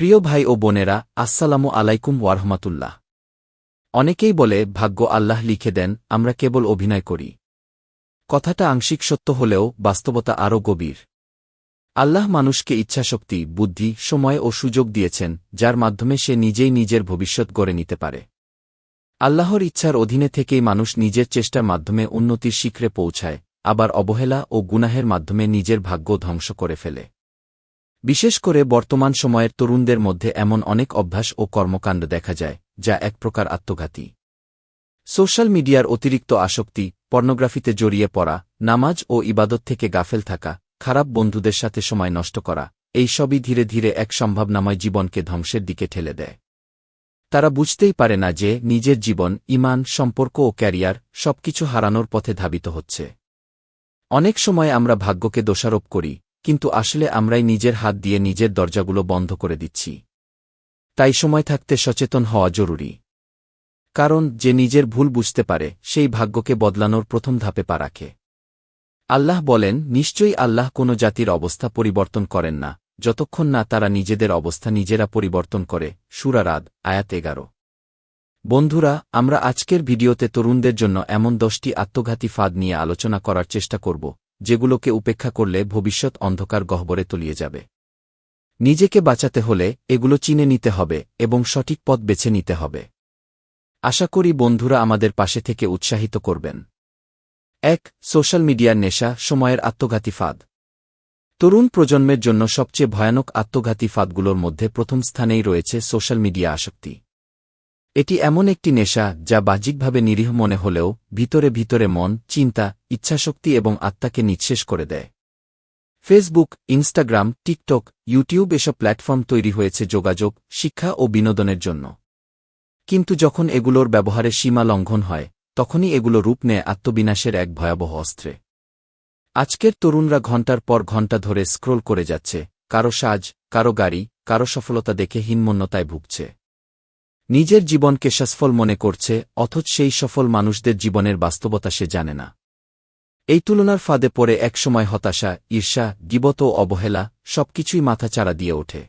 প্রিয় ভাই ও বোনেরা, আসসালামু আলাইকুম ওয়ারহমাতুল্লাহ অনেকেই বলে, ভাগ্য আল্লাহ লিখে দেন, আমরা কেবল অভিনয় করি। কথাটা আংশিক সত্য হলেও বাস্তবতা আরও গভীর। আল্লাহ মানুষকে ইচ্ছাশক্তি, বুদ্ধি, সময় ও সুযোগ দিয়েছেন, যার মাধ্যমে সে নিজেই নিজের ভবিষ্যৎ গড়ে নিতে পারে। আল্লাহর ইচ্ছার অধীনে থেকেই মানুষ নিজের চেষ্টার মাধ্যমে উন্নতির শিখরে পৌঁছায়, আবার অবহেলা ও গুনাহের মাধ্যমে নিজের ভাগ্য ধ্বংস করে ফেলে। বিশেষ করে বর্তমান সময়ের তরুণদের মধ্যে এমন অনেক অভ্যাস ও কর্মকাণ্ড দেখা যায়, যা এক প্রকার আত্মঘাতী। সোশ্যাল মিডিয়ার অতিরিক্ত আসক্তি, পর্নোগ্রাফিতে জড়িয়ে পড়া, নামাজ ও ইবাদত থেকে গাফেল থাকা, খারাপ বন্ধুদের সাথে সময় নষ্ট করা, এই সবই ধীরে ধীরে এক সম্ভাবনাময় জীবনকে ধ্বংসের দিকে ঠেলে দেয়। তারা বুঝতেই পারে না যে নিজের জীবন, ইমান, সম্পর্ক ও ক্যারিয়ার সবকিছু হারানোর পথে ধাবিত হচ্ছে। অনেক সময় আমরা ভাগ্যকে দোষারোপ করি কিন্তু আসলে আমরাই নিজের হাত দিয়ে নিজের দরজাগুলো বন্ধ করে দিচ্ছি। তাই সময় থাকতে সচেতন হওয়া জরুরি। কারণ যে নিজের ভুল বুঝতে পারে, সেই ভাগ্যকে বদলানোর প্রথম ধাপে পা রাখে। আল্লাহ বলেন, নিশ্চয়ই আল্লাহ কোনো জাতির অবস্থা পরিবর্তন করেন না। যতক্ষণ না তারা নিজেদের অবস্থা নিজেরা পরিবর্তন করে। সুরারাদ আয়াত এগারো। বন্ধুরা, আমরা আজকের ভিডিওতে তরুণদের জন্য এমন দশটি আত্মঘাতী ফাঁদ নিয়ে আলোচনা করার চেষ্টা করব। যেগুলোকে উপেক্ষা করলে ভবিষ্যৎ অন্ধকার গহ্বরে তলিয়ে যাবে। নিজেকে বাঁচাতে হলে এগুলো চিনে নিতে হবে এবং সঠিক পথ বেছে নিতে হবে। আশা করি বন্ধুরা আমাদের পাশে থেকে উৎসাহিত করবেন। এক, সোশ্যাল মিডিয়ার নেশা, সময়ের আত্মঘাতী ফাঁদ। তরুণ প্রজন্মের জন্য সবচেয়ে ভয়ানক আত্মঘাতী ফাঁদগুলোর মধ্যে প্রথম স্থানেই রয়েছে সোশ্যাল মিডিয়া আসক্তি। এটি এমন একটি নেশা যা বাহ্যিকভাবে নিরীহ মনে হলেও ভিতরে ভিতরে মন, চিন্তা, ইচ্ছাশক্তি এবং আত্মাকে নিঃশেষ করে দেয়। ফেসবুক, ইনস্টাগ্রাম, টিকটক, ইউটিউব এসব প্ল্যাটফর্ম তৈরি হয়েছে যোগাযোগ, শিক্ষা ও বিনোদনের জন্য। কিন্তু যখন এগুলোর ব্যবহারে সীমা লঙ্ঘন হয়, তখনই এগুলো রূপ নেয় আত্মবিনাশের এক ভয়াবহ অস্ত্রে। আজকের তরুণরা ঘণ্টার পর ঘণ্টা ধরে স্ক্রোল করে যাচ্ছে, কারও সাজ, কারও গাড়ি, কারও সফলতা দেখে হীনমন্যতায় ভুগছে। নিজের জীবনকে সফল মনে করছে অথচ সেই সফল মানুষদের জীবনের বাস্তবতা সে জানে না এই তুলনার ফাঁদে পড়ে একসময় হতাশা ঈর্ষা গিবত ও অবহেলা সবকিছুই মাথা চারা দিয়ে ওঠে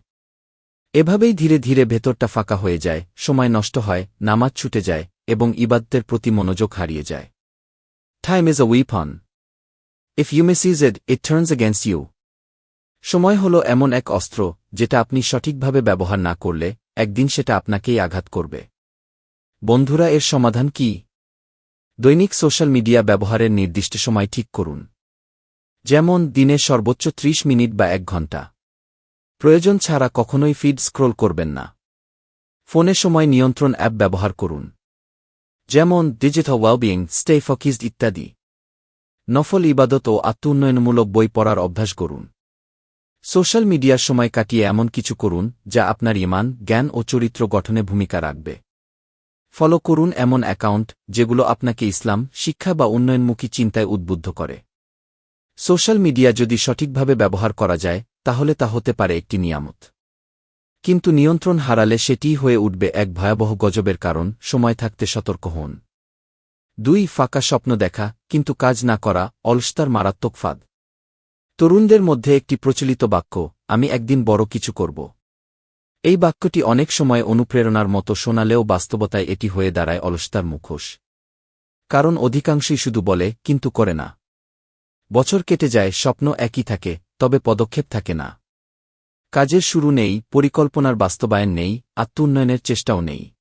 এভাবেই ধীরে ধীরে ভেতরটা ফাঁকা হয়ে যায় সময় নষ্ট হয় নামাজ ছুটে যায় এবং ইবাদদের প্রতি মনোযোগ হারিয়ে যায় time is a weapon. If you misuse it, it turns against you. সময় হল এমন এক অস্ত্র, যেটা আপনি সঠিকভাবে ব্যবহার না করলে, একদিন সেটা আপনাকেই আঘাত করবে। বন্ধুরা, এর সমাধান কি? দৈনিক সোশ্যাল মিডিয়া ব্যবহারের নির্দিষ্ট সময় ঠিক করুন। যেমন, দিনে সর্বোচ্চ ৩০ মিনিট বা এক ঘণ্টা প্রয়োজন ছাড়া কখনোই ফিড স্ক্রোল করবেন না। ফোনে সময় নিয়ন্ত্রণ অ্যাপ ব্যবহার করুন। যেমন, ডিজিটাল ওয়েলবিং, স্টে ফকিজড ইত্যাদি। নফল ইবাদত ও আত্ম উন্নয়নমূলক বই পড়ার অভ্যাস করুন সোশ্যাল মিডিয়ার সময় কাটিয়ে এমন কিছু করুন, যা আপনার ইমান, জ্ঞান ও চরিত্র গঠনে ভূমিকা রাখবে। ফলো করুন এমন অ্যাকাউন্ট, যেগুলো আপনাকে ইসলাম, শিক্ষা বা উন্নয়নমুখী চিন্তায় উদ্বুদ্ধ করে। সোশ্যাল মিডিয়া যদি সঠিকভাবে ব্যবহার করা যায়, তাহলে তা হতে পারে একটি নিয়ামত। কিন্তু নিয়ন্ত্রণ হারালে সেটিই হয়ে উঠবে এক ভয়াবহ গজবের কারণ, সময় থাকতে সতর্ক হন। দুই, ফাঁকা স্বপ্ন দেখা, কিন্তু কাজ না করা, অলস্তার মারাত্মক ফাঁদ। তরুণদের মধ্যে একটি প্রচলিত বাক্য, আমি একদিন বড় কিছু করব। এই বাক্যটি অনেক সময় অনুপ্রেরণার মতো শোনালেও বাস্তবতায় এটি হয়ে দাঁড়ায় অলসতার মুখোশ। কারণ অধিকাংশই শুধু বলে, কিন্তু করে না। বছর কেটে যায়, স্বপ্ন একই থাকে, তবে পদক্ষেপ থাকে না। কাজের শুরু নেই, পরিকল্পনার বাস্তবায়ন নেই, আত্মোন্নয়নের চেষ্টাও নেই।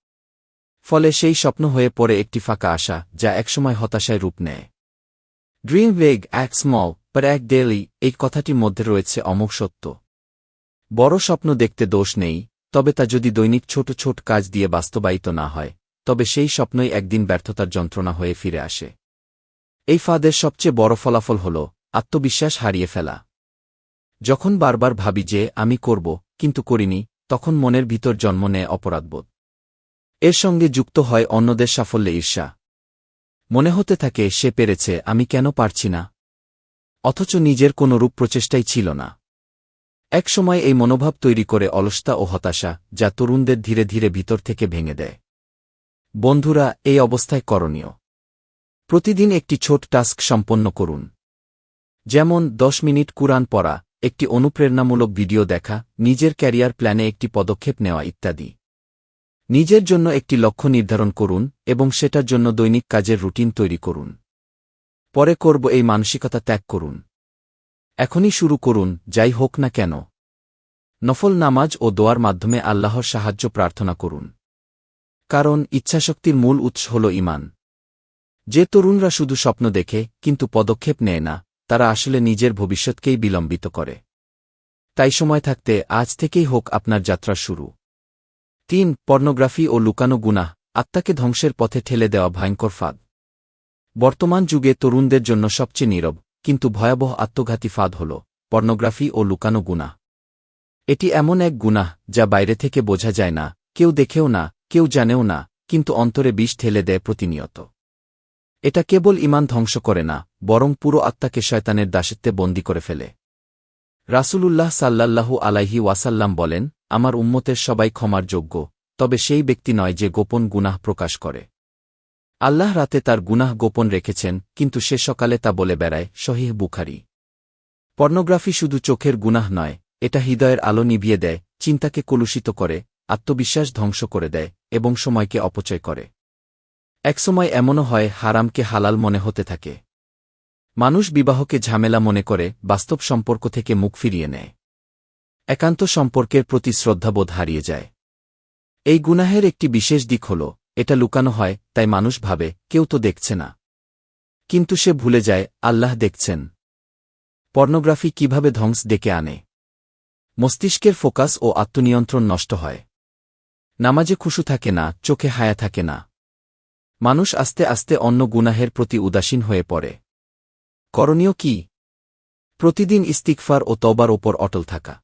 ফলে সেই স্বপ্ন হয়ে পড়ে একটি ফাঁকা আশা, যা একসময় হতাশায় রূপ নেয়। ড্রিম ওয়েগ এক স্মল পর এক ডেলি এই কথাটির মধ্যে রয়েছে অমোক সত্য। বড় স্বপ্ন দেখতে দোষ নেই, তবে তা যদি দৈনিক ছোট ছোট কাজ দিয়ে বাস্তবায়িত না হয়, তবে সেই স্বপ্নই একদিন ব্যর্থতার যন্ত্রণা হয়ে ফিরে আসে। এই ফাঁদের সবচেয়ে বড় ফলাফল হল, আত্মবিশ্বাস হারিয়ে ফেলা। যখন বারবার ভাবি যে, আমি করব, কিন্তু করিনি, তখন মনের ভিতর জন্ম নেয় অপরাধবোধ। এর সঙ্গে যুক্ত হয় অন্যদের সাফল্যে ঈর্ষা। মনে হতে থাকে, সে পেরেছে, আমি কেন পারছি না? অথচ নিজের কোনো রূপ প্রচেষ্টাই ছিল না। একসময় এই মনোভাব তৈরি করে অলসতা ও হতাশা যা তরুণদের ধীরে ধীরে ভিতর থেকে ভেঙে দেয়। বন্ধুরা, এই অবস্থায় করণীয়। প্রতিদিন একটি ছোট টাস্ক সম্পন্ন করুন। যেমন, দশ মিনিট কুরআন পড়া, একটি অনুপ্রেরণামূলক ভিডিও দেখা, নিজের ক্যারিয়ার প্ল্যানে একটি পদক্ষেপ নেওয়া ইত্যাদি। নিজের জন্য একটি লক্ষ্য নির্ধারণ করুন এবং সেটার জন্য দৈনিক কাজের রুটিন তৈরি করুন। পরে করব এই মানসিকতা ত্যাগ করুন। এখনই শুরু করুন, যাই হোক না কেন। নফল নামাজ ও দোয়ার মাধ্যমে আল্লাহর সাহায্য প্রার্থনা করুন। কারণ ইচ্ছাশক্তির মূল উৎস হল ইমান যে তরুণরা শুধু স্বপ্ন দেখে, কিন্তু পদক্ষেপ নেয় না, তারা আসলে নিজের ভবিষ্যৎকেই বিলম্বিত করে। তাই সময় থাকতে আজ থেকেই হোক আপনার যাত্রা শুরু। তিন, পর্নোগ্রাফি ও লুকানো গুনাহ, আত্মাকে ধ্বংসের পথে ঠেলে দেওয়া ভয়ঙ্কর ফাঁদ। বর্তমান যুগে তরুণদের জন্য সবচেয়ে নীরব, কিন্তু ভয়াবহ আত্মঘাতী ফাঁদ হল পর্নোগ্রাফি ও লুকানো গুনাহ। এটি এমন এক গুনাহ যা বাইরে থেকে বোঝা যায় না, কেউ দেখেও না, কেউ জানেও না, কিন্তু অন্তরে বিষ ঠেলে দেয় প্রতিনিয়ত। এটা কেবল ইমান ধ্বংস করে না, বরং পুরো আত্মাকে শয়তানের দাসত্বে বন্দী করে ফেলে। রাসূলুল্লাহ সাল্লাল্লাহু আলাইহি ওয়াসাল্লাম বলেন, আমার উম্মতের সবাই ক্ষমার যোগ্য, তবে সেই ব্যক্তি নয় যে গোপন গুনাহ প্রকাশ করে। আল্লাহ রাতে তার গুনাহ গোপন রেখেছেন, কিন্তু সে সকালে তা বলে বেড়ায় শহীহ বুখারি। পর্নোগ্রাফি শুধু চোখের গুনাহ নয়, এটা হৃদয়ের আলো নিভিয়ে দেয়, চিন্তাকে কলুষিত করে, আত্মবিশ্বাস ধ্বংস করে দেয়, এবং সময়কে অপচয় করে। একসময় এমনও হয়, হারামকে হালাল মনে হতে থাকে। মানুষ বিবাহকে ঝামেলা মনে করে, বাস্তব সম্পর্ক থেকে মুখ ফিরিয়ে নেয়। একান্ত সম্পর্কের প্রতি শ্রদ্ধাবোধ হারিয়ে যায়। এই গুনাহের একটি বিশেষ দিক হল এটা লুকানো হয়, তাই মানুষ ভাবে, কেউ তো দেখছে না। কিন্তু সে ভুলে যায়, আল্লাহ দেখছেন। পর্নোগ্রাফি কীভাবে ধ্বংস ডেকে আনে? মস্তিষ্কের ফোকাস ও আত্মনিয়ন্ত্রণ নষ্ট হয়। নামাজে খুশু থাকে না, চোখে হায়া থাকে না। মানুষ আস্তে আস্তে অন্য গুনাহের প্রতি উদাসীন হয়ে পড়ে। করণীয় কি? প্রতিদিন ইস্তিকফার ও তবার ওপর অটল থাকা।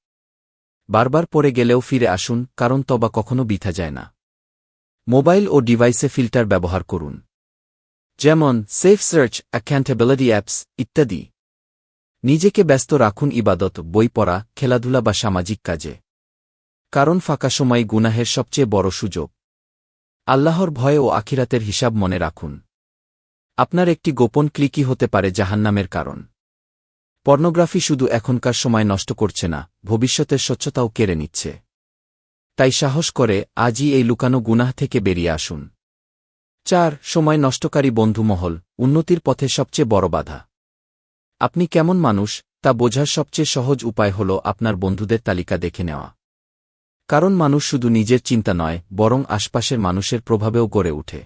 বারবার পরে গেলেও ফিরে আসুন, কারণ তবা কখনো বিথা যায় না। মোবাইল ও ডিভাইসে ফিল্টার ব্যবহার করুন। যেমন সেফ সার্চ অ্যাকাউন্টেবিলিটি অ্যাপস ইত্যাদি। নিজেকে ব্যস্ত রাখুন ইবাদত, বই পড়া, খেলাধুলা বা সামাজিক কাজে। কারণ ফাঁকা সময় গুনাহের সবচেয়ে বড় সুযোগ। আল্লাহর ভয় ও আখিরাতের হিসাব মনে রাখুন। আপনার একটি গোপন ক্লিকই হতে পারে জাহান্নামের কারণ। পর্নোগ্রাফি শুধু এখনকার সময় নষ্ট করছে না, ভবিষ্যতের স্বচ্ছতাও কেড়ে নিচ্ছে। তাই সাহস করে আজই এই লুকানো গুনাহ থেকে বেরিয়ে আসুন। চার, সময় নষ্টকারী বন্ধুমহল, উন্নতির পথে সবচেয়ে বড় বাধা। আপনি কেমন মানুষ, তা বোঝার সবচেয়ে সহজ উপায় হল আপনার বন্ধুদের তালিকা দেখে নেওয়া। কারণ মানুষ শুধু নিজের চিন্তা নয়, বরং আশপাশের মানুষের প্রভাবেও গড়ে ওঠে।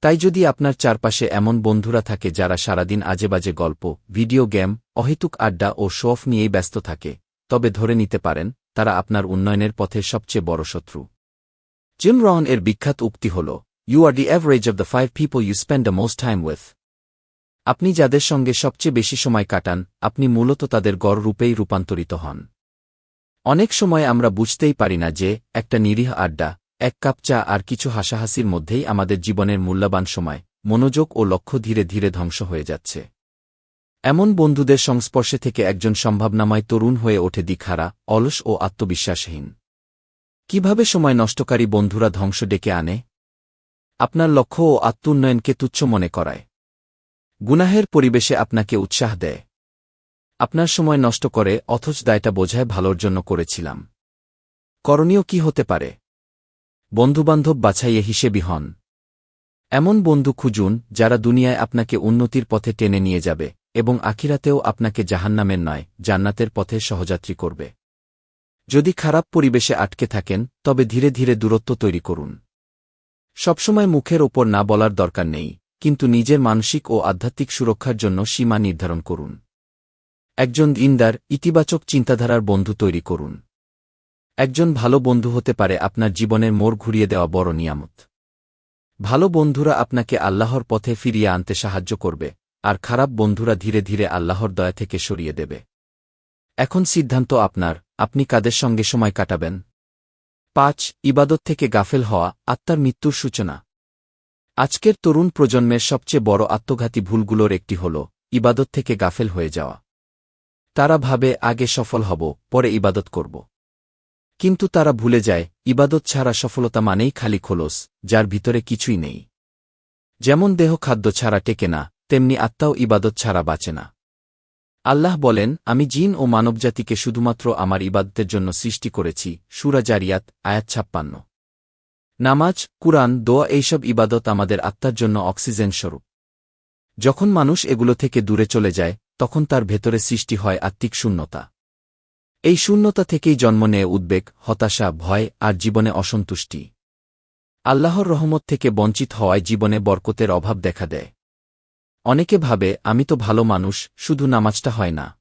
তাই যদি আপনার চারপাশে এমন বন্ধুরা থাকে যারা সারাদিন আজেবাজে গল্প, ভিডিও গেম, অহেতুক আড্ডা ও শোফ নিয়েই ব্যস্ত থাকে, তবে ধরে নিতে পারেন তারা আপনার উন্নয়নের পথে সবচেয়ে বড় শত্রু। জিম রহন এর বিখ্যাত উক্তি হল you are the average of the five people you spend the most time with আপনি যাদের সঙ্গে সবচেয়ে বেশি সময় কাটান, আপনি মূলত তাদের গড় রূপেই রূপান্তরিত হন। অনেক সময় আমরা বুঝতেই পারি না যে, একটা নিরীহ আড্ডা, এক কাপ চা আর কিছু হাসাহাসির মধ্যেই আমাদের জীবনের মূল্যবান সময়, মনোযোগ ও লক্ষ্য ধীরে ধীরে ধ্বংস হয়ে যাচ্ছে। এমন বন্ধুদের সংস্পর্শে থেকে একজন সম্ভাবনাময় তরুণ হয়ে ওঠে দিখারা অলস ও আত্মবিশ্বাসহীন। কীভাবে সময় নষ্টকারী বন্ধুরা ধ্বংস ডেকে আনে? আপনার লক্ষ্য ও আত্ম উন্নয়নকে তুচ্ছ মনে করায়। গুনাহের পরিবেশে আপনাকে উৎসাহ দেয়। আপনার সময় নষ্ট করে, অথচ দায়টা বোঝায় ভালোর জন্য করেছিলাম। করণীয় কি হতে পারে? বন্ধুবান্ধব বাছাইয়ে হিসেবি হন। এমন বন্ধু খুঁজুন, যারা দুনিয়ায় আপনাকে উন্নতির পথে টেনে নিয়ে যাবে। এবং আখিরাতেও আপনাকে জাহান্নামের নয়, জান্নাতের পথে সহযাত্রী করবে। যদি খারাপ পরিবেশে আটকে থাকেন, তবে ধীরে ধীরে দূরত্ব তৈরি করুন। সবসময় মুখের ওপর না বলার দরকার নেই, কিন্তু নিজের মানসিক ও আধ্যাত্মিক সুরক্ষার জন্য সীমা নির্ধারণ করুন। একজন ইন্দার ইতিবাচক চিন্তাধারার বন্ধু তৈরি করুন। একজন ভালো বন্ধু হতে পারে আপনার জীবনের মোড় ঘুরিয়ে দেওয়া বড় নিয়ামত। ভালো বন্ধুরা আপনাকে আল্লাহর পথে ফিরিয়ে আনতে সাহায্য করবে। আর খারাপ বন্ধুরা ধীরে ধীরে আল্লাহর দয়া থেকে সরিয়ে দেবে। এখন সিদ্ধান্ত আপনার, আপনি কাদের সঙ্গে সময় কাটাবেন? পাঁচ, ইবাদত থেকে গাফেল হওয়া, আত্মার মৃত্যুর সূচনা। আজকের তরুণ প্রজন্মের সবচেয়ে বড় আত্মঘাতী ভুলগুলোর একটি হল, ইবাদত থেকে গাফেল হয়ে যাওয়া। তারা ভাবে, আগে সফল হব, পরে ইবাদত করব। কিন্তু তারা ভুলে যায়, ইবাদত ছাড়া সফলতা মানেই খালি খোলস, যার ভিতরে কিছুই নেই। যেমন দেহ খাদ্য ছাড়া টেকে না তেমনি আত্মাও ইবাদত ছাড়া বাঁচে না। আল্লাহ বলেন, আমি জিন ও মানবজাতিকে শুধুমাত্র আমার ইবাদতের জন্য সৃষ্টি করেছি, সুরা জারিয়াত, আয়াত ছাপ্পান্ন। নামাজ, কুরআন, দোয়া এইসব ইবাদত আমাদের আত্মার জন্য অক্সিজেন স্বরূপ। যখন মানুষ এগুলো থেকে দূরে চলে যায়, তখন তার ভেতরে সৃষ্টি হয় আত্মিক শূন্যতা। এই শূন্যতা থেকেই জন্ম নেয় উদ্বেগ, হতাশা, ভয় আর জীবনে অসন্তুষ্টি। আল্লাহর রহমত থেকে বঞ্চিত হওয়ায় জীবনে বরকতের অভাব দেখা দেয়। অনেকে ভাবে, আমি তো ভালো মানুষ, শুধু নামাজটা হয় না।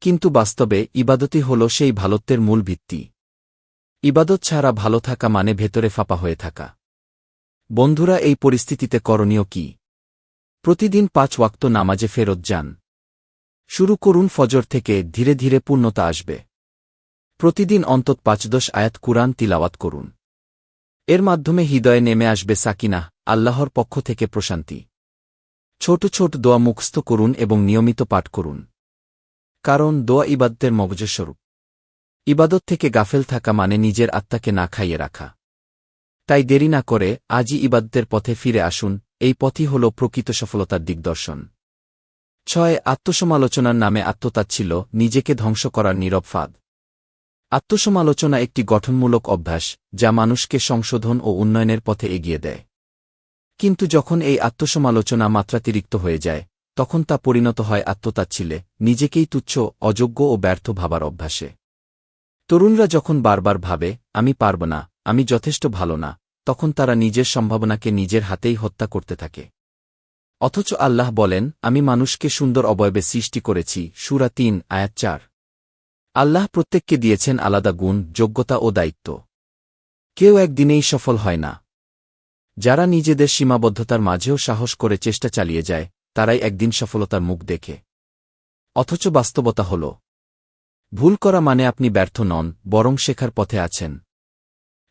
কিন্তু বাস্তবে, ইবাদতই হল সেই ভালত্বের মূল ভিত্তি। ইবাদত ছাড়া ভালো থাকা মানে ভেতরে ফাঁপা হয়ে থাকা। বন্ধুরা, এই পরিস্থিতিতে করণীয় কি? প্রতিদিন পাঁচ ওয়াক্ত নামাজে ফেরত যান। শুরু করুন ফজর থেকে, ধীরে ধীরে পূর্ণতা আসবে। প্রতিদিন অন্তত পাঁচদশ আয়াত কুরআন তিলাওয়াত করুন। এর মাধ্যমে হৃদয়ে নেমে আসবে সাকিনা, আল্লাহর পক্ষ থেকে প্রশান্তি। ছোট ছোট দোয়া মুখস্থ করুন এবং নিয়মিত পাঠ করুন। কারণ দোয়া ইবাদতের মগজস্বরূপ ইবাদত থেকে গাফেল থাকা মানে নিজের আত্মাকে না খাইয়ে রাখা। তাই দেরি না করে আজই ইবাদতের পথে ফিরে আসুন, এই পথই হল প্রকৃত সফলতার দিগদর্শন। ছয়, আত্মসমালোচনার নামে আত্মতাচ্ছিল নিজেকে ধ্বংস করার নীরব ফাঁদ। আত্মসমালোচনা একটি গঠনমূলক অভ্যাস, যা মানুষকে সংশোধন ও উন্নয়নের পথে এগিয়ে দেয়। কিন্তু যখন এই আত্মসমালোচনা মাত্রাতিরিক্ত হয়ে যায়, তখন তা পরিণত হয় আত্মতাচ্ছিলে নিজেকেই তুচ্ছ, অযোগ্য ও ব্যর্থ ভাবার অভ্যাসে। তরুণরা যখন বারবার ভাবে, আমি পারব না, আমি যথেষ্ট ভালো না, তখন তারা নিজের সম্ভাবনাকে নিজের হাতেই হত্যা করতে থাকে। অথচ আল্লাহ বলেন, আমি মানুষকে সুন্দর অবয়বে সৃষ্টি করেছি, সুরা তিন, আয়াত চার। আল্লাহ প্রত্যেককে দিয়েছেন আলাদা গুণ, যোগ্যতা ও দায়িত্ব। কেউ একদিনেই সফল হয় না। যারা নিজেদের সীমাবদ্ধতার মাঝেও সাহস করে চেষ্টা চালিয়ে যায়, তারাই একদিন সফলতার মুখ দেখে। অথচ বাস্তবতা হল, ভুল করা মানে আপনি ব্যর্থ নন, বরং শেখার পথে আছেন।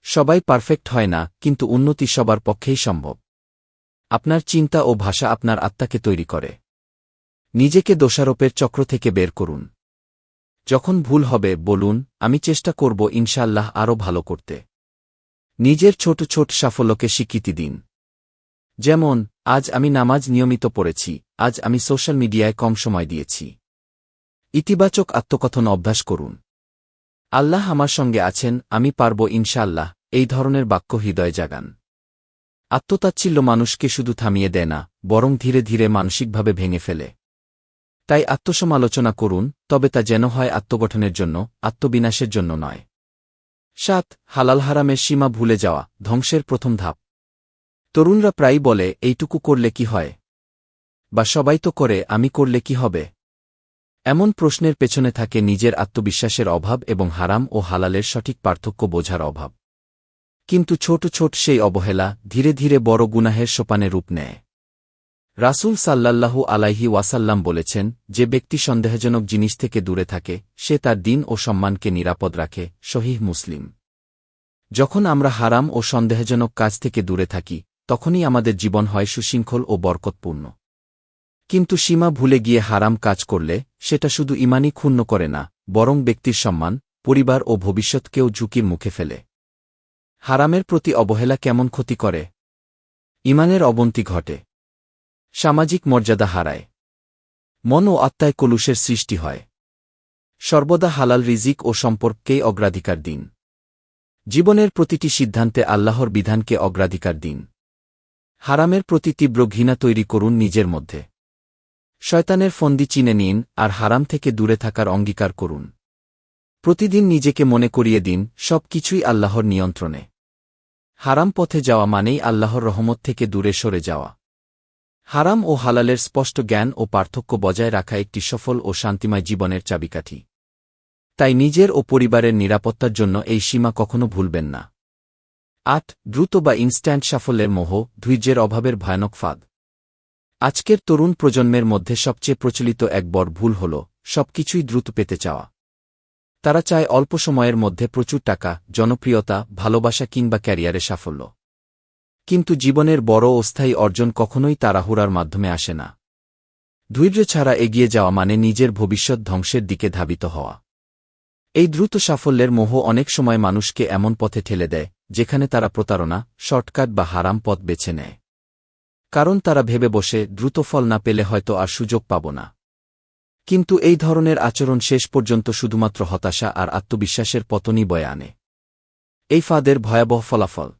সবাই পারফেক্ট হয় না, কিন্তু উন্নতি সবার পক্ষেই সম্ভব। আপনার চিন্তা ও ভাষা আপনার আত্মাকে তৈরি করে। নিজেকে দোষারোপের চক্র থেকে বের করুন। যখন ভুল হবে, বলুন, আমি চেষ্টা করব ইনশাল্লাহ আরও ভালো করতে। নিজের ছোট ছোট সাফল্যকে স্বীকৃতি দিন। যেমন, আজ আমি নামাজ নিয়মিত পড়েছি, আজ আমি সোশ্যাল মিডিয়ায় কম সময় দিয়েছি। ইতিবাচক আত্মকথন অভ্যাস করুন। আল্লাহ আমার সঙ্গে আছেন, আমি পারব ইনশাআল্লাহ, এই ধরনের বাক্য হৃদয় জাগান। আত্মতাচ্ছিল্য মানুষকে শুধু থামিয়ে দেয় না, বরং ধীরে ধীরে মানসিকভাবে ভেঙে ফেলে। তাই আত্মসমালোচনা করুন, তবে তা যেন হয় আত্মগঠনের জন্য, আত্মবিনাশের জন্য নয়। সাত, হালাল হারামের সীমা ভুলে যাওয়া, ধ্বংসের প্রথম ধাপ। তরুণরা প্রায়ই বলে, এইটুকু করলে কি হয়? বা, সবাই তো করে, আমি করলে কি হবে? এমন প্রশ্নের পেছনে থাকে নিজের আত্মবিশ্বাসের অভাব এবং হারাম ও হালালের সঠিক পার্থক্য বোঝার অভাব। কিন্তু ছোট ছোট সেই অবহেলা ধীরে ধীরে বড় গুনাহের সোপানে রূপ নেয়। রাসুল সাল্লাল্লাহু আলাইহি ওয়াসাল্লাম বলেছেন, যে ব্যক্তি সন্দেহজনক জিনিস থেকে দূরে থাকে, সে তার দিন ও সম্মানকে নিরাপদ রাখে শহীহ মুসলিম। যখন আমরা হারাম ও সন্দেহজনক কাজ থেকে দূরে থাকি, তখনই আমাদের জীবন হয় সুশৃঙ্খল ও বরকতপূর্ণ। কিন্তু সীমা ভুলে গিয়ে হারাম কাজ করলে, সেটা শুধু ইমানই ক্ষুণ্ণ করে না, বরং ব্যক্তির সম্মান, পরিবার ও ভবিষ্যৎকেও ঝুঁকির মুখে ফেলে। হারামের প্রতি অবহেলা কেমন ক্ষতি করে? ইমানের অবন্তি ঘটে। সামাজিক মর্যাদা হারায়। মন ও আত্মায় কলুষের সৃষ্টি হয়। সর্বদা হালাল রিজিক ও সম্পর্ককেই অগ্রাধিকার দিন। জীবনের প্রতিটি সিদ্ধান্তে আল্লাহর বিধানকে অগ্রাধিকার দিন। হারামের প্রতি তীব্র ঘৃণা তৈরি করুন নিজের মধ্যে। শয়তানের ফন্দি চিনে নিন আর হারাম থেকে দূরে থাকার অঙ্গীকার করুন। প্রতিদিন নিজেকে মনে করিয়ে দিন সব কিছুই আল্লাহর নিয়ন্ত্রণে। হারাম পথে যাওয়া মানেই আল্লাহর রহমত থেকে দূরে সরে যাওয়া। হারাম ও হালালের স্পষ্ট জ্ঞান ও পার্থক্য বজায় রাখা একটি সফল ও শান্তিময় জীবনের চাবিকাঠি। তাই নিজের ও পরিবারের নিরাপত্তার জন্য এই সীমা কখনো ভুলবেন না। আট, দ্রুত বা ইনস্ট্যান্ট সাফল্যের মোহ, ধৈর্যের অভাবের ভয়ানক ফাঁদ। আজকের তরুণ প্রজন্মের মধ্যে সবচেয়ে প্রচলিত এক ভুল হল, সবকিছুই দ্রুত পেতে চাওয়া। তারা চায় অল্প সময়ের মধ্যে প্রচুর টাকা, জনপ্রিয়তা, ভালোবাসা কিংবা ক্যারিয়ারে সাফল্য। কিন্তু জীবনের বড় অস্থায়ী অর্জন কখনোই তাড়াহুড়ার মাধ্যমে আসে না। ধৈর্য ছাড়া এগিয়ে যাওয়া মানে নিজের ভবিষ্যৎ ধ্বংসের দিকে ধাবিত হওয়া। এই দ্রুত সাফল্যের মোহ অনেক সময় মানুষকে এমন পথে ঠেলে দেয়, যেখানে তারা প্রতারণা, শর্টকাট বা হারাম পথ বেছে নেয়। কারণ তারা ভেবে বসে, দ্রুত ফল না পেলে হয়তো আর সুযোগ পাব না। কিন্তু এই ধরনের আচরণ শেষ পর্যন্ত শুধুমাত্র হতাশা আর আত্মবিশ্বাসের পতনই বয়ে আনে। এই ফাঁদের ভয়াবহ ফলাফল।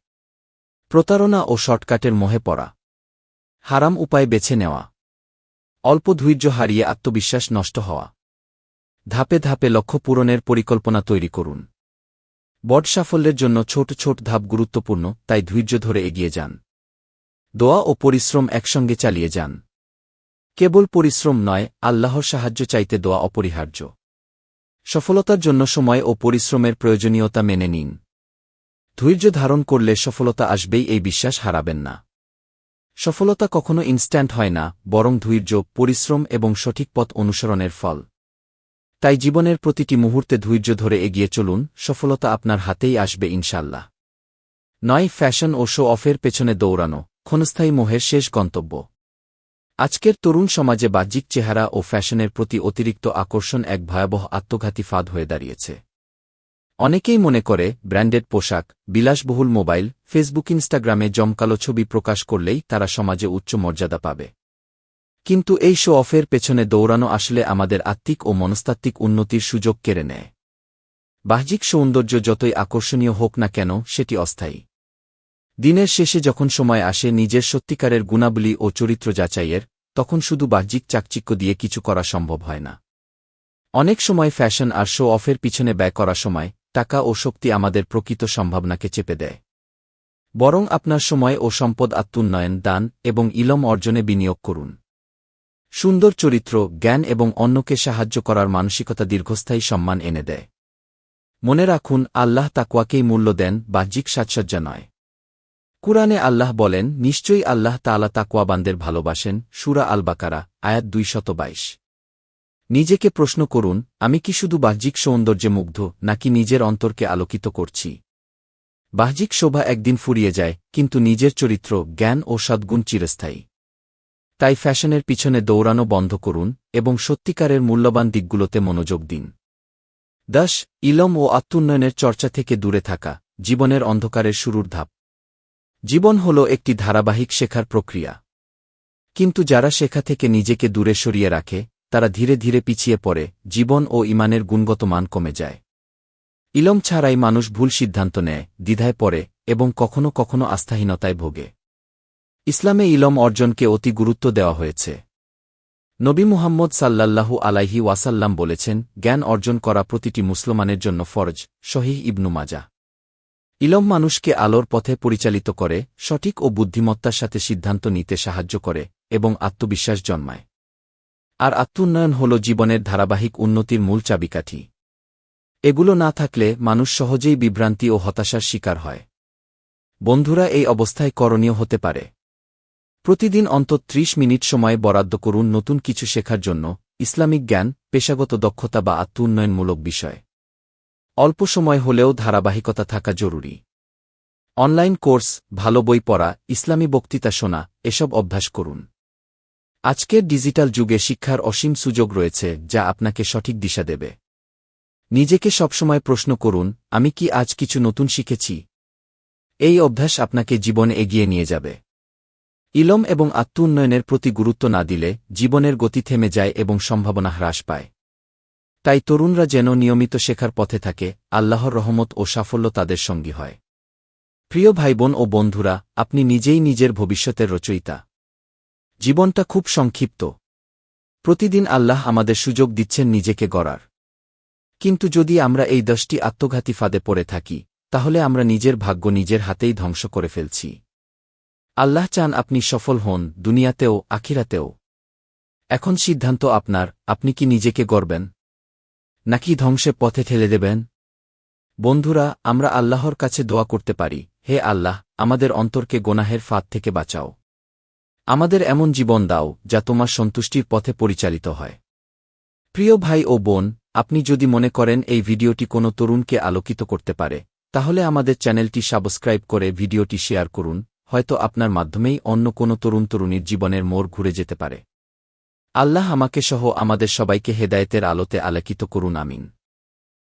প্রতারণা ও শর্টকাটের মোহে পড়া। হারাম উপায় বেছে নেওয়া। অল্প ধৈর্য হারিয়ে আত্মবিশ্বাস নষ্ট হওয়া। ধাপে ধাপে লক্ষ্য পূরণের পরিকল্পনা তৈরি করুন। বট সাফল্যের জন্য ছোট ছোট ধাপ গুরুত্বপূর্ণ, তাই ধৈর্য ধরে এগিয়ে যান। দোয়া ও পরিশ্রম একসঙ্গে চালিয়ে যান। কেবল পরিশ্রম নয়, আল্লাহর সাহায্য চাইতে দোয়া অপরিহার্য। সফলতার জন্য সময় ও পরিশ্রমের প্রয়োজনীয়তা মেনে নিন। ধৈর্য ধারণ করলে সফলতা আসবেই, এই বিশ্বাস হারাবেন না। সফলতা কখনো ইনস্ট্যান্ট হয় না, বরং ধৈর্য, পরিশ্রম এবং সঠিক পথ অনুসরণের ফল। তাই জীবনের প্রতিটি মুহূর্তে ধৈর্য ধরে এগিয়ে চলুন, সফলতা আপনার হাতেই আসবে ইনশাল্লাহ নয়, ফ্যাশন ও শো অফের পেছনে দৌড়ানো, ক্ষণস্থায়ী মোহের শেষ গন্তব্য। আজকের তরুণ সমাজে বাহ্যিক চেহারা ও ফ্যাশনের প্রতি অতিরিক্ত আকর্ষণ এক ভয়াবহ আত্মঘাতী ফাঁদ হয়ে দাঁড়িয়েছে। অনেকেই মনে করে, ব্র্যান্ডেড পোশাক, বিলাসবহুল মোবাইল, ফেসবুক, ইনস্টাগ্রামে জমকালো ছবি প্রকাশ করলেই তারা সমাজে উচ্চ মর্যাদা পাবে। কিন্তু এই শো অফের পেছনে দৌড়ানো আসলে আমাদের আত্মিক ও মনস্তাত্ত্বিক উন্নতির সুযোগ কেড়ে নেয়। বাহ্যিক সৌন্দর্য যতই আকর্ষণীয় হোক না কেন, সেটি অস্থায়ী। দিনের শেষে যখন সময় আসে নিজের সত্যিকারের গুণাবলী ও চরিত্র যাচাইয়ের, তখন শুধু বাহ্যিক চাকচিক্য দিয়ে কিছু করা সম্ভব হয় না। অনেক সময় ফ্যাশন আর শো অফের পিছনে ব্যয় করা সময় টাকা ও শক্তি আমাদের প্রকৃত সম্ভাবনাকে চেপে দেয়। বরং আপনার সময় ও সম্পদ আত্মোন্নয়ন, দান এবং ইলম অর্জনে বিনিয়োগ করুন। সুন্দর চরিত্র, জ্ঞান এবং অন্যকে সাহায্য করার মানসিকতা দীর্ঘস্থায়ী সম্মান এনে দেয়। মনে রাখুন, আল্লাহ তাকুয়াকেই মূল্য দেন, বাহ্যিক সাজসজ্জা নয়। কুরআনে আল্লাহ বলেন, নিশ্চয়ই আল্লাহ তালা তাকুয়াবানদের ভালোবাসেন, সুরা আল বাকারা আয়াত বাইশ। নিজেকে প্রশ্ন করুন, আমি কি শুধু বাহ্যিক সৌন্দর্যে মুগ্ধ, নাকি নিজের অন্তরকে আলোকিত করছি? বাহ্যিক শোভা একদিন ফুরিয়ে যায়, কিন্তু নিজের চরিত্র, জ্ঞান ও সদ্গুণ চিরস্থায়ী। তাই ফ্যাশনের পিছনে দৌড়ানো বন্ধ করুন, এবং সত্যিকারের মূল্যবান দিকগুলোতে মনোযোগ দিন। দশ ইলম ও আত্মোন্নয়নের চর্চা থেকে দূরে থাকা, জীবনের অন্ধকারের শুরুর ধাপ। জীবন হল একটি ধারাবাহিক শেখার প্রক্রিয়া। কিন্তু যারা শেখা থেকে নিজেকে দূরে সরিয়ে রাখে তারা ধীরে ধীরে পিছিয়ে পড়ে, জীবন ও ইমানের গুণগত মান কমে যায়। ইলম ছাড়াই মানুষ ভুল সিদ্ধান্ত নেয়, দ্বিধায় পড়ে, এবং কখনো কখনো আস্থাহীনতায় ভোগে। ইসলামে ইলম অর্জনকে অতি গুরুত্ব দেওয়া হয়েছে। নবী মুহাম্মদ সাল্লাল্লাহু আলাইহি ওয়াসাল্লাম বলেছেন, জ্ঞান অর্জন করা প্রতিটি মুসলমানের জন্য ফরজ শহীহ ইবনু মাজা ইলম মানুষকে আলোর পথে পরিচালিত করে, সঠিক ও বুদ্ধিমত্তার সাথে সিদ্ধান্ত নিতে সাহায্য করে, এবং আত্মবিশ্বাস জন্মায়। আর আত্মোন্নয়ন হল জীবনের ধারাবাহিক উন্নতির মূল চাবিকাঠি। এগুলো না থাকলে মানুষ সহজেই বিভ্রান্তি ও হতাশার শিকার হয়। বন্ধুরা, এই অবস্থায় করণীয় হতে পারে। প্রতিদিন অন্তত ত্রিশ মিনিট সময় বরাদ্দ করুন নতুন কিছু শেখার জন্য, ইসলামিক জ্ঞান, পেশাগত দক্ষতা বা আত্ম উন্নয়নমূলক বিষয়। অল্প সময় হলেও ধারাবাহিকতা থাকা জরুরি। অনলাইন কোর্স, ভালো বই পড়া, ইসলামী বক্তৃতা শোনা, এসব অভ্যাস করুন। আজকের ডিজিটাল যুগে শিক্ষার অসীম সুযোগ রয়েছে, যা আপনাকে সঠিক দিশা দেবে। নিজেকে সবসময় প্রশ্ন করুন, আমি কি আজ কিছু নতুন শিখেছি? এই অভ্যাস আপনাকে জীবনে এগিয়ে নিয়ে যাবে। ইলম এবং আত্ম উন্নয়নের প্রতি গুরুত্ব না দিলে জীবনের গতি থেমে যায় এবং সম্ভাবনা হ্রাস পায়। তাই তরুণরা যেন নিয়মিত শেখার পথে থাকে, আল্লাহর রহমত ও সাফল্য তাদের সঙ্গী হয়। প্রিয় ভাইবোন ও বন্ধুরা, আপনি নিজেই নিজের ভবিষ্যতের রচয়িতা। জীবনটা খুব সংক্ষিপ্ত। প্রতিদিন আল্লাহ আমাদের সুযোগ দিচ্ছেন নিজেকে গড়ার। কিন্তু যদি আমরা এই দশটি আত্মঘাতী ফাঁদে পড়ে থাকি, তাহলে আমরা নিজের ভাগ্য নিজের হাতেই ধ্বংস করে ফেলছি। আল্লাহ চান আপনি সফল হন, দুনিয়াতেও, আখিরাতেও। এখন সিদ্ধান্ত আপনার, আপনি কি নিজেকে গড়বেন? নাকি ধ্বংসে পথে ঠেলে দেবেন? বন্ধুরা, আমরা আল্লাহর কাছে দোয়া করতে পারি, হে আল্লাহ, আমাদের অন্তরকে গোনাহের ফাঁদ থেকে বাঁচাও। আমাদের এমন জীবন দাও, যা তোমার সন্তুষ্টির পথে পরিচালিত হয়। প্রিয় ভাই ও বোন, আপনি যদি মনে করেন এই ভিডিওটি কোনো তরুণকে আলোকিত করতে পারে, তাহলে আমাদের চ্যানেলটি সাবস্ক্রাইব করে ভিডিওটি শেয়ার করুন, হয়তো আপনার মাধ্যমেই অন্য কোনো তরুণ তরুণীর জীবনের মোড় ঘুরে যেতে পারে। আল্লাহ আমাকে সহ আমাদের সবাইকে হেদায়েতের আলোতে আলোকিত করুন, আমিন।